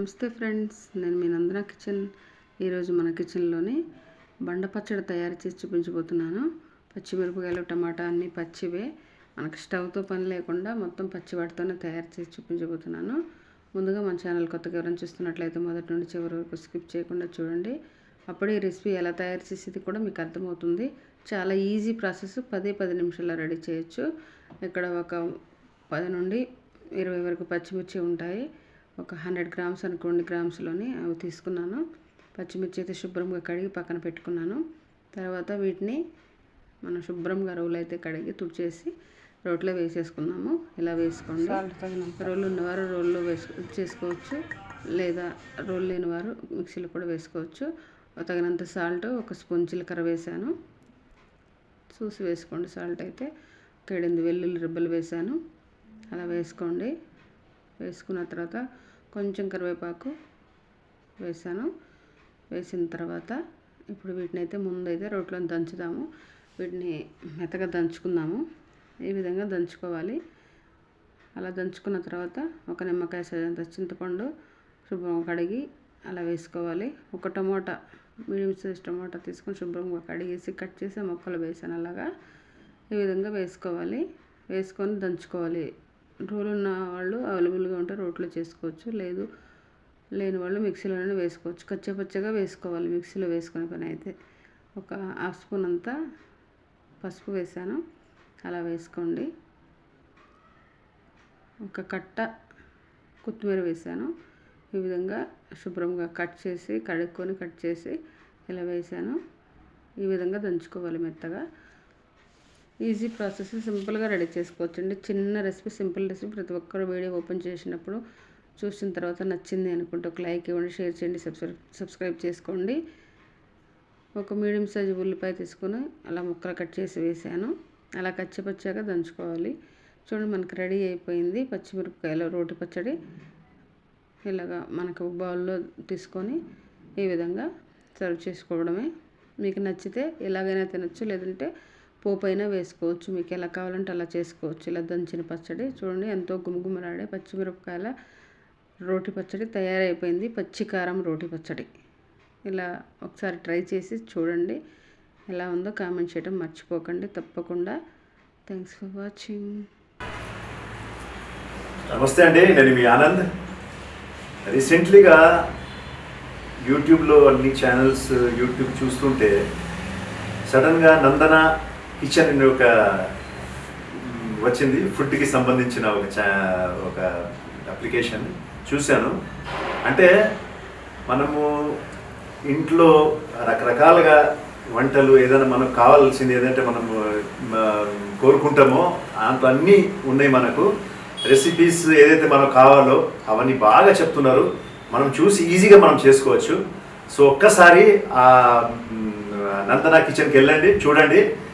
నమస్తే ఫ్రెండ్స్ నేను మీ నందన కిచెన్. ఈరోజు మన కిచెన్లోని బండ పచ్చడి తయారు చేసి చూపించబోతున్నాను. పచ్చిమిరపకాయలు టమాటా అన్నీ పచ్చివే. మనకు స్టవ్తో పని లేకుండా మొత్తం పచ్చివాటితోనే తయారు చేసి చూపించబోతున్నాను. ముందుగా మన ఛానల్ కొత్తగా ఎవరైనా చూస్తున్నట్లయితే మొదటి నుండి చివరి వరకు స్కిప్ చేయకుండా చూడండి. అప్పుడే ఈ రెసిపీ ఎలా తయారు చేసేది కూడా మీకు అర్థమవుతుంది. చాలా ఈజీ ప్రాసెస్ పదే పది నిమిషాల్లో రెడీ చేయొచ్చు. ఇక్కడ ఒక పది నుండి ఇరవై వరకు పచ్చిమిర్చి ఉంటాయి. ఒక హండ్రెడ్ గ్రామ్స్ అనుకోండి గ్రామ్స్లోని అవి తీసుకున్నాను. పచ్చిమిర్చి అయితే శుభ్రంగా కడిగి పక్కన పెట్టుకున్నాను. తర్వాత వీటిని మనం శుభ్రంగా రోలు అయితే కడిగి తుడిచేసి రోట్లో వేసేసుకున్నాము ఇలా వేసుకోండి. రోళ్ళు ఉన్నవారు రోల్లో వేసు చేసుకోవచ్చు. లేదా రోల్ లేని వారు మిక్సీలో కూడా వేసుకోవచ్చు. తగినంత సాల్ట్ ఒక స్పూన్ జీలకర్ర వేసాను. చూసి వేసుకోండి సాల్ట్ అయితే. ఒక ఏడెనిమిది వెల్లుల్లి రెబ్బలు వేసాను. అలా వేసుకోండి. వేసుకున్న తర్వాత కొంచెం కరివేపాకు వేసాను. వేసిన తర్వాత ఇప్పుడు వీటిని అయితే ముందైతే రోట్లో దంచుదాము. వీటిని మెత్తగా దంచుకుందాము. ఈ విధంగా దంచుకోవాలి. అలా దంచుకున్న తర్వాత ఒక నిమ్మకాయ సైజంత చింతపండు శుభ్రంగా కడిగి అలా వేసుకోవాలి. ఒక టమోటా మీడియం సైజ్ టమోటా తీసుకొని శుభ్రంగా కడిగేసి కట్ చేసి మొక్కలు వేసాను అలాగా. ఈ విధంగా వేసుకోవాలి. వేసుకొని దంచుకోవాలి. రోలు ఉన్న వాళ్ళు అవైలబుల్ రోట్లో చేసుకోవచ్చు. లేదు లేని వాళ్ళు మిక్సీలోనే వేసుకోవచ్చు. కచ్చపచ్చగా వేసుకోవాలి. మిక్సీలో వేసుకునే పని అయితే ఒక హాఫ్ స్పూన్ అంతా పసుపు వేసాను. అలా వేసుకోండి. ఒక కట్ట కొత్తిమీర వేసాను. ఈ విధంగా శుభ్రంగా కట్ చేసి కడుక్కొని కట్ చేసి ఇలా వేసాను. ఈ విధంగా దంచుకోవాలి మెత్తగా. ఈజీ ప్రాసెస్ సింపుల్గా రెడీ చేసుకోవచ్చు అండి చిన్న రెసిపీ సింపుల్ రెసిపీ ప్రతి ఒక్కరు వీడియో ఓపెన్ చేసినప్పుడు చూసిన తర్వాత నచ్చింది అనుకుంటే ఒక లైక్ ఇవ్వండి షేర్ చేయండి సబ్స్క్రైబ్ సబ్స్క్రైబ్ చేసుకోండి. ఒక మీడియం సైజు ఉల్లిపాయ తీసుకొని అలా ముక్కలు కట్ చేసి వేసాను. అలా కచ్చిపచ్చాక దంచుకోవాలి. చూడండి మనకి రెడీ అయిపోయింది. పచ్చిమిరపకాయలు రోటి పచ్చడి ఇలాగా మనకు బౌల్లో తీసుకొని ఈ విధంగా సర్వ్ చేసుకోవడమే. మీకు నచ్చితే ఎలాగైనా తినచ్చు లేదంటే పోపు అయినా వేసుకోవచ్చు. మీకు ఎలా కావాలంటే అలా చేసుకోవచ్చు. ఇలా దంచిన పచ్చడి చూడండి ఎంతో గుమగుమలాడే పచ్చిమిరపకాయల రోటి పచ్చడి తయారైపోయింది. పచ్చి కారం రోటి పచ్చడి. ఇలా ఒకసారి ట్రై చేసి చూడండి ఎలా ఉందో కామెంట్ చేయడం మర్చిపోకండి. తప్పకుండా. Thanks for watching. నమస్తే అండి నేను మీ ఆనంద్. రీసెంట్లీగా యూట్యూబ్లో అన్ని ఛానల్స్ యూట్యూబ్ చూస్తుంటే సడన్గా నందన కిచెన్ అనే ఒక వచ్చింది. ఫుడ్కి సంబంధించిన ఒక చా ఒక అప్లికేషన్ చూశాను. అంటే మనము ఇంట్లో రకరకాలుగా వంటలు ఏదైనా మనకు కావాల్సింది ఏదంటే మనం కోరుకుంటామో దాంట్లో అన్నీ ఉన్నాయి మనకు. రెసిపీస్ ఏదైతే మనకు కావాలో అవన్నీ బాగా చెప్తున్నారు. మనం చూసి ఈజీగా మనం చేసుకోవచ్చు. సో ఒక్కసారి ఆ నందన కిచెన్కి వెళ్ళండి చూడండి.